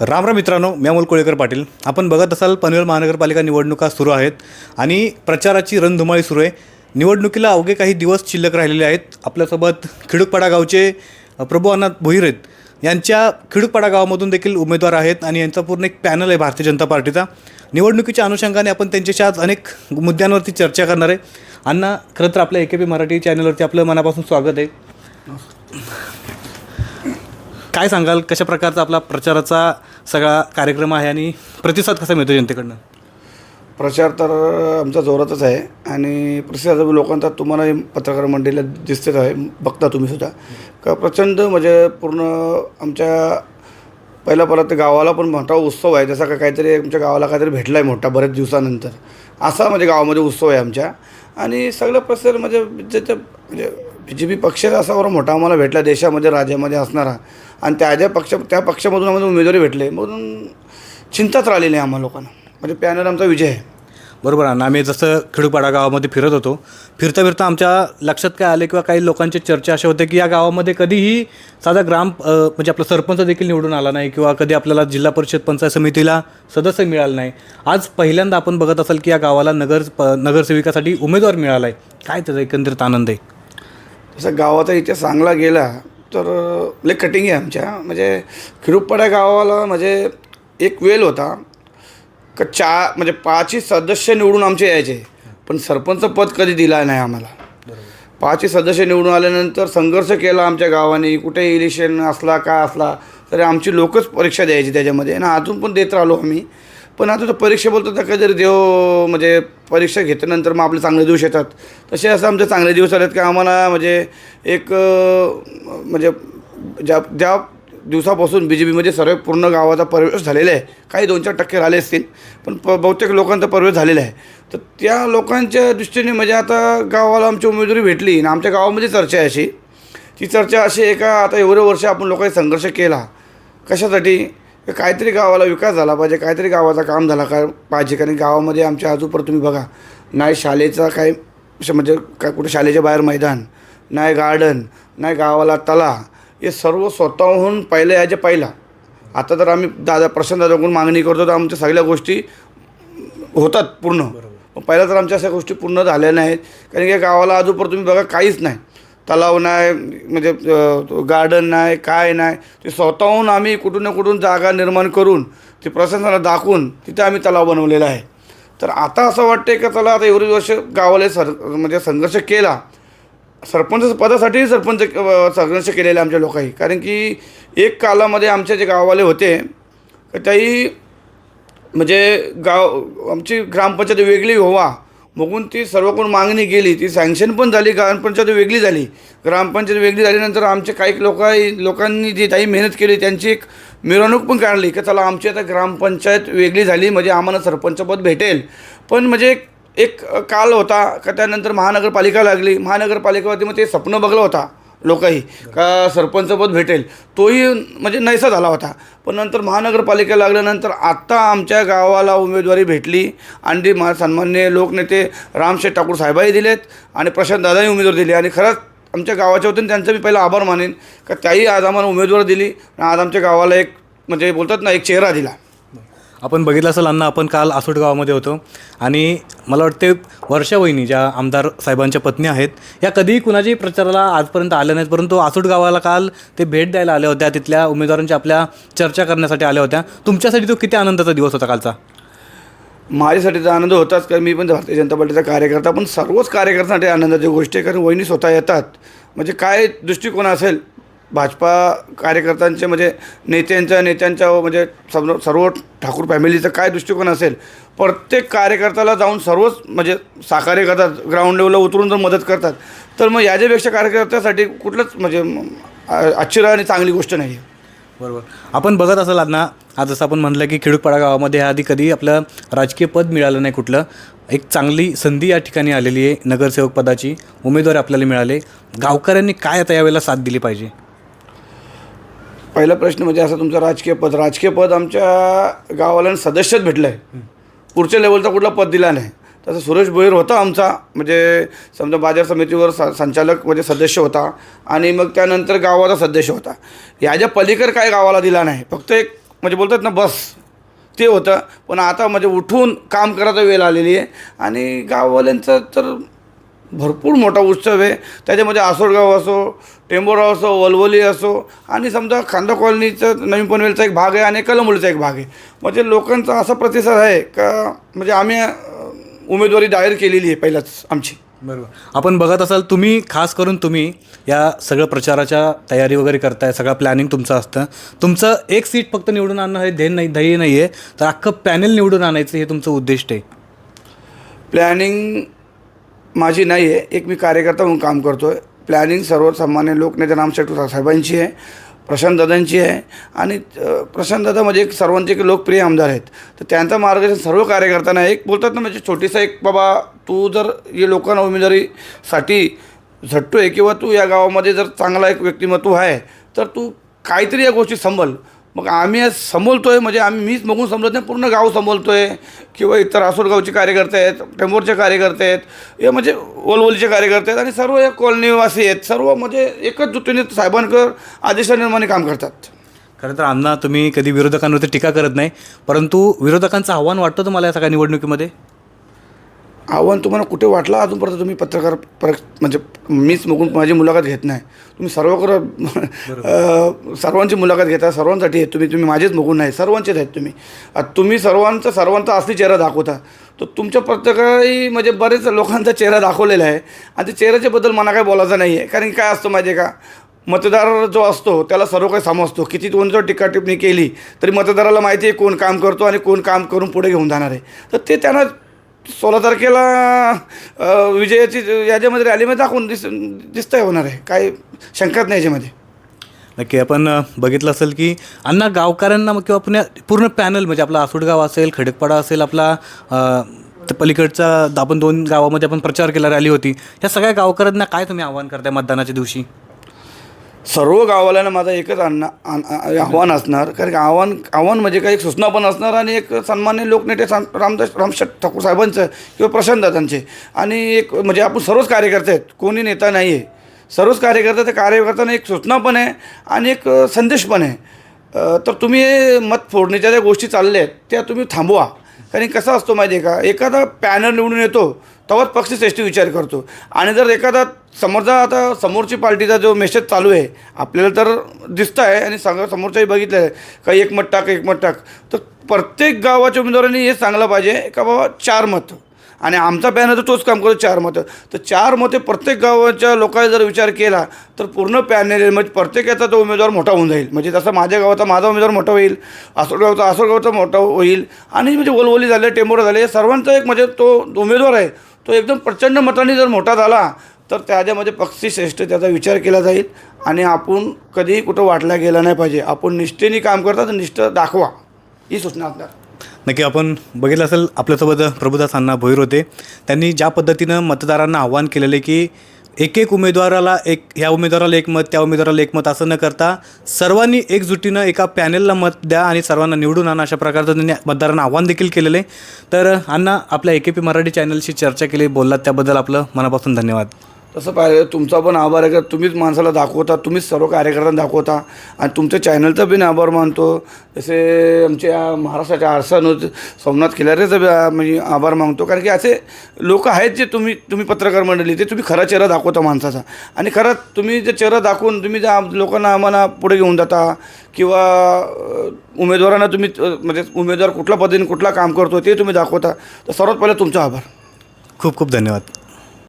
राम राम मित्रांनो मी अमोल कोळेकर पाटील. आपण बघत असाल पनवेल महानगरपालिका निवडणुका सुरू आहेत आणि प्रचाराची रणधुमाळी सुरू आहे. निवडणुकीला अवघे काही दिवस शिल्लक राहिलेले आहेत. आपल्यासोबत खिडूकपाडा गावचे प्रभू अनाथ भोईर आहेत यांच्या खिडूकपाडा गावामधून देखील उमेदवार आहेत आणि यांचा पूर्ण एक पॅनल आहे भारतीय जनता पार्टीचा. निवडणुकीच्या अनुषंगाने आपण त्यांच्याशी आज अनेक मुद्द्यांवरती चर्चा करणार आहे. अण्णा खरं तर आपल्या ए के पी मराठी चॅनलवरती आपलं मनापासून स्वागत आहे. काय सांगाल कशा प्रकारचा आपला प्रचाराचा सगळा कार्यक्रम आहे आणि प्रतिसाद कसा मिळतो जनतेकडनं? प्रचार तर आमचा जोरातच आहे आणि प्रसिद्ध लोकांचा. तुम्हाला पत्रकार मंडळीला दिसतेच आहे बघता तुम्ही सुद्धा. का प्रचंड म्हणजे पूर्ण आमच्या पहिला परत गावाला पण मोठा उत्सव आहे. जसा का काहीतरी आमच्या गावाला काहीतरी भेटला आहे मोठा बऱ्याच दिवसानंतर. असा म्हणजे गावामध्ये उत्सव आहे आमच्या. आणि सगळं प्रसार म्हणजे ज्याच्या म्हणजे, म्हणजे बी जे पी पक्ष असा बरं मोठा आम्हाला भेटला देशामध्ये राज्यामध्ये असणारा. आणि त्या ज्या पक्ष त्या पक्षामधून आम्हाला उमेदवारी भेटले. म्हणून चिंताच राहिलेली आहे आम्हाला लोकांना. म्हणजे पॅनल आमचा विजय आहे. बरोबर आहे ना. आम्ही जसं खिडूपाडा गावामध्ये फिरत होतो फिरता फिरता आमच्या लक्षात काय आले किंवा काही लोकांची चर्चा अशा होते की या गावामध्ये कधीही साधा ग्राम म्हणजे आपला सरपंच देखील निवडून आला नाही किंवा कधी आपल्याला जिल्हा परिषद पंचायत समितीला सदस्य मिळालं नाही. आज पहिल्यांदा आपण बघत असाल की या गावाला नगर प नगरसेविकासाठी उमेदवार मिळाला आहे काय त्याचा एकंदरीत आनंद आहे? तसं गावाचा इतिहास चांगला गेला तर लय कटिंग आहे आमच्या. म्हणजे खिरुपपाडा गावाला म्हणजे एक वेल होता. का चा म्हणजे पाचही सदस्य निवडून आमचे यायचे. पण सरपंच पद कधी दिला नाही आम्हाला. पाचही सदस्य निवडून आल्यानंतर संघर्ष केला आमच्या गावाने. कुठे इलेक्शन असला काय असला तरी आमची लोकच परीक्षा द्यायची त्याच्यामध्ये. आणि अजून पण देत राहिलो आम्ही. पण आता तो परीक्षा बोलतो तर जरी देव म्हणजे परीक्षा घेतल्यानंतर मग आपले चांगले दिवस येतात. तसे असं आमचे चांगले दिवस आलेत की आम्हाला म्हणजे एक म्हणजे ज्या ज्या दिवसापासून बी जे पीमध्ये सर्व पूर्ण गावाचा प्रवेश झालेला आहे काही दोन चार टक्के राहिले असतील पण प बहुतेक लोकांचा प्रवेश झालेला आहे. तर त्या लोकांच्या दृष्टीने म्हणजे आता गावाला आमची उमेदवारी भेटली आणि आमच्या गावामध्ये चर्चा आहे अशी. ती चर्चा अशी आहे का आता एवढे वर्ष आपण लोकांनी संघर्ष केला कशासाठी? काहीतरी गावाला विकास झाला पाहिजे काहीतरी गावाचा काम झाला का पाहिजे कारण गावामध्ये आमच्या आजूपर तुम्ही बघा नाही शाळेचा काय म्हणजे काय कुठे शाळेच्या बाहेर मैदान नाही गार्डन नाही गावाला तला हे सर्व स्वतःहून पहिले याचे पहिला. आता तर आम्ही दादा प्रशांत दादाकडून मागणी करतो तर आमच्या सगळ्या गोष्टी होतात पूर्ण. पहिला तर आमच्या अशा गोष्टी पूर्ण झाल्या नाहीत कारण की या गावाला आजूपर तुम्ही बघा काहीच नाही. तलाव नाही म्हणजे गार्डन नाही काय नाही. ते स्वतःहून आम्ही कुठून ना कुठून जागा निर्माण करून ते प्रशासनाला दाखवून तिथे आम्ही तलाव बनवलेला आहे. तर आता असं वाटते का चला आता एवढी वर्ष गावाला सर म्हणजे संघर्ष केला. सरपंच पदासाठीही सरपंच संघर्ष केलेला आमच्या लोकांनी. कारण की एक कालामध्ये आमचे जे गाववाले होते तर त्याही म्हणजे गाव आमची ग्रामपंचायत वेगळी व्हावा बघून ती सर्व कोण मागणी केली ती सँक्शन पण झाली ग्रामपंचायत वेगळी झाली. ग्रामपंचायत वेगळी झाल्यानंतर आमचे काही लोक लोकांनी जी काही मेहनत केली त्यांची एक मिरवणूक पण काढली की चला आमची आता ग्रामपंचायत वेगळी झाली म्हणजे आम्हाला सरपंचपद भेटेल. पण म्हणजे एक एक काल होता का त्यानंतर महानगरपालिका लागली. महानगरपालिकेवरती मग ते स्वप्न बघलं होता. लोकही का सरपंचपद भेटेल तोही म्हणजे नैसा झाला होता. पण नंतर महानगरपालिका लागल्यानंतर आत्ता आमच्या गावाला उमेदवारी भेटली. आणि ती मा सन्मान्य लोकनेते रामशेठ ठाकूर साहेबाही दिलेत आणि प्रशांत दादाही उमेदवार दिली. आणि खरंच आमच्या गावाच्या वतीने त्यांचं मी पहिला आभार मानेन. का त्याही आज आम्हाला उमेदवार दिली आणि आज आमच्या गावाला एक म्हणजे बोलतात ना एक चेहरा दिला. आपण बघितलं असेल अण्णा आपण काल आसोट गावामध्ये होतो. आणि मला वाटते वर्षा वहिनी ज्या आमदार साहेबांच्या पत्नी आहेत या कधीही कुणाच्याही प्रचाराला आजपर्यंत आल्या नाहीत परंतु आसोट गावाला काल ते भेट द्यायला आल्या होत्या. तिथल्या उमेदवारांच्या आपल्या चर्चा करण्यासाठी आल्या होत्या. तुमच्यासाठी तो किती आनंदाचा दिवस होता कालचा? माझ्यासाठी तर आनंद होताच कारण मी पण भारतीय जनता पार्टीचा कार्यकर्ता पण सर्वच कार्यकर्त्यांसाठी आनंदाची गोष्ट आहे कारण वहिनी स्वतः येतात. म्हणजे काय दृष्टिकोन असेल भाजपा कार्यकर्त्यांचे म्हणजे नेत्यांच्या नेत्यांच्या म्हणजे सर्व सर्व ठाकूर फॅमिलीचं काय दृष्टिकोन असेल प्रत्येक कार्यकर्त्याला जाऊन सर्वच म्हणजे साकार्य करतात ग्राउंड लेवलला उतरून जर मदत करतात तर मग याच्यापेक्षा कार्यकर्त्यासाठी कुठलंच म्हणजे आश्चर्य आणि चांगली गोष्ट नाही आहे बरोबर. आपण बघत असाल अण्णा आज जसं आपण म्हणलं की खिडूकपाडा गावामध्ये आधी कधी आपलं राजकीय पद मिळालं नाही कुठलं एक चांगली संधी या ठिकाणी आलेली आहे नगरसेवक पदाची उमेदवार आपल्याला मिळाले गावकऱ्यांनी काय आता यावेळेला साथ दिली पाहिजे? पहिला प्रश्न म्हणजे असा तुमचं राजकीय पद. राजकीय पद आमच्या गावाला सदस्यच भेटलं आहे पुढच्या लेवलचा कुठला पद दिला नाही. तसं सुरेश भोईर होता आमचा. म्हणजे समजा बाजार समितीवर स संचालक म्हणजे सदस्य होता. आणि मग त्यानंतर गावाचा सदस्य होता. याच्या पलीकडे काय गावाला दिला नाही. फक्त एक म्हणजे बोलतात ना बस. ते होतं. पण आता म्हणजे उठून काम करायचा वेळ आलेली आहे. आणि गाववाल्यांचं तर भरपूर मोठा उत्सव आहे. त्याच्यामध्ये आसोडगाव असो टेंबोराव असो वलवली असो आणि समजा खांदा कॉलनीचं नवीन पनवेलचा एक भाग आहे आणि कलमुलीचा एक भाग आहे. म्हणजे लोकांचा असा प्रतिसाद आहे का म्हणजे आम्ही उमेदवारी दायर केलेली आहे पहिलाच आमची. बरोबर. आपण बघत असाल तुम्ही खास करून तुम्ही या सगळं प्रचाराच्या तयारी वगैरे करताय सगळं प्लॅनिंग तुमचं असतं. तुमचं एक सीट फक्त निवडून आणणं हे ध्येय नाही ध्येय नाही आहे तर अख्खं पॅनल निवडून आणायचं हे तुमचं उद्दिष्ट आहे. प्लॅनिंग माझी नाही आहे एक मी कार्यकर्ता म्हणून काम करतो आहे प्लॅनिंग सर्वसामान्य लोकनेते राम शेट्टी साहेबांची आहे प्रशांतदादांची आहे. आणि प्रशांत प्रशांतदादा म्हणजे एक सर्वांचे एक लोकप्रिय आमदार आहेत. तर त्यांचं मार्गदर्शन सर्व कार्यकर्त्यांना एक बोलतात ना म्हणजे छोटीसा एक बाबा तू जर हे लोकांना उमेदवारीसाठी झटतो आहे किंवा तू या गावामध्ये जर चांगला एक व्यक्तिमत्व आहे तर तू काहीतरी या गोष्टी संभल. मग आम्ही समोलतो आहे म्हणजे आम्ही मीच बघून समजत नाही पूर्ण गाव समोलतो आहे किंवा इतर आसोडगावचे कार्यकर्ते आहेत टेंबोरचे कार्यकर्ते आहेत हे म्हणजे ओलवलीचे कार्यकर्ते आहेत आणि सर्व या कॉलनीवासी आहेत. सर्व म्हणजे एकच जुटीने साहेबांकर आदेशानिर्माणे काम करतात. खरं तर अण्णा तुम्ही कधी विरोधकांवरती टीका करत नाही परंतु विरोधकांचं आव्हान वाटतं तुम्हाला या सगळ्या निवडणुकीमध्ये? आव्हान तुम्हाला कुठे वाटलं अजूनपर्यंत तुम्ही पत्रकार पर म्हणजे मीच मगून माझी मुलाखत घेत नाही. तुम्ही सर्व अ, सर्वांची मुलाखत घेता सर्वांसाठी आहेत तुम्ही तुम्ही माझेच मगून नाही सर्वांचेच आहेत तुम्ही. तुम्ही सर्वांचा सर्वांचा असली चेहरा दाखवता. तर तुमच्या पत्रकारही म्हणजे बरेच लोकांचा चेहरा दाखवलेला आहे. आणि त्या चेहऱ्याच्याबद्दल मला काय बोलायचं नाही आहे कारण काय असतं माहिती आहे का? मतदार जो असतो त्याला सर्व काही समजतो. किती कोण जर टीका टिप्पणी केली तरी मतदाराला माहिती आहे कोण काम करतो आणि कोण काम करून पुढे घेऊन जाणार आहे. तर ते त्यांना सोळा तारखेला विजयाची याच्यामध्ये रॅलीमध्ये दाखवून दिस दिसतंय होणार आहे. काय शंकाच नाही याच्यामध्ये. नक्की आपण बघितलं असेल की अण्णा गावकऱ्यांना मग किंवा पुण्या पूर्ण पॅनल म्हणजे आपला आसुडगाव असेल खडकपाडा असेल आपला पलीकडचा आपण दोन गावामध्ये आपण प्रचार केला रॅली होती. या सगळ्या गावकऱ्यांना काय तुम्ही आव्हान करताय मतदानाच्या दिवशी? सर्व गाववाल्यांना माझं एकच आण आ- आव्हान असणार. कारण की आव्हान आव्हान म्हणजे काही एक सूचना पण असणार आणि एक सन्मान्य लोकनेते सान रामदास रामशेठ ठाकूर साहेबांचं किंवा प्रशांतदादांचे. आणि एक म्हणजे आपण सर्वच कार्यकर्ते आहेत. कोणी नेता नाही आहे सर्वच कार्यकर्ते त्या कार्यकर्त्यांना एक सूचना पण आहे आणि एक संदेश पण आहे. तर तुम्ही मत फोडणीच्या ज्या गोष्टी चालल्या आहेत त्या तुम्ही थांबवा. कारण कसा असतो माहिती आहे का? एखादा पॅनल निवडून येतो तेव्हाच पक्षश्रेष्ठी विचार करतो. आणि जर एखादा समोरचा आता समोरची पार्टीचा जो मेसेज चालू आहे आपल्याला तर दिसतं आहे आणि सांगा समोरच्याही बघितलं आहे का एक मत टाक एक मत टाक. तर प्रत्येक गावाच्या उमेदवारांनी हे सांगलं पाहिजे का बाबा चार मतं? आणि आमचा पॅनल तर तोच काम करतो चार मतं. तर चार मते प्रत्येक गावाच्या लोकांनी जर विचार केला तर पूर्ण पॅनल म्हणजे प्रत्येकाचा तो उमेदवार मोठा होऊन जाईल. म्हणजे जसं माझ्या गावाचा माझा उमेदवार मोठा होईल आसोडगावचा आसोडगावचा मोठा होईल आणि म्हणजे ओलवली झाले टेंबोरा झाले सर्वांचा एक म्हणजे तो उमेदवार आहे तो एकदम प्रचंड मताने जर मोठा झाला तर त्याच्यामध्ये पक्षीश्रेष्ठ त्याचा विचार केला जाईल आणि आपण कधीही कुठं वाटला गेला नाही पाहिजे. आपण निष्ठेने काम करता तर निष्ठ दाखवा ही सूचना असणार. नक्की आपण बघितलं असेल आपल्यासोबत प्रभुदास अण्णा भोईर होते. त्यांनी ज्या पद्धतीनं मतदारांना आव्हान केलेलं आहे की एक एक उमेदवाराला एक ह्या उमेदवाराला एक मत त्या उमेदवाराला एक मत असं न करता सर्वांनी एकजुटीनं एका पॅनेलला मत द्या आणि सर्वांना निवडून आणा अशा प्रकारचं त्यांनी मतदारांना आव्हान देखील केलेलं आहे. तर अण्णा आपल्या ए के पी मराठी चॅनलशी चर्चा केली बोललात त्याबद्दल आपलं मनापासून धन्यवाद. तसं पाहिलं तुमचा पण आभार आहे का? तुम्हीच माणसाला दाखवता तुम्हीच सर्व कार्यकर्त्यांना दाखवता. आणि तुमच्या चॅनलचा पण आभार मानतो. जसे आमच्या महाराष्ट्राच्या आरसा न्यूज सोमनाथ खिलारेचा बी म्हणजे आभार मानतो. कारण की असे लोक आहेत जे तुम्ही तुम्ही पत्रकार मंडळी ते तुम्ही खरा चेहरा दाखवता माणसाचा. आणि खरंच तुम्ही जे चेहरा दाखवून तुम्ही ज्या लोकांना आम्हाला पुढे घेऊन जाता किंवा उमेदवारांना तुम्ही म्हणजे उमेदवार कुठल्या पद्धतीने कुठला काम करतो ते तुम्ही दाखवता. तर सर्वात पहिले तुमचा आभार. खूप खूप धन्यवाद.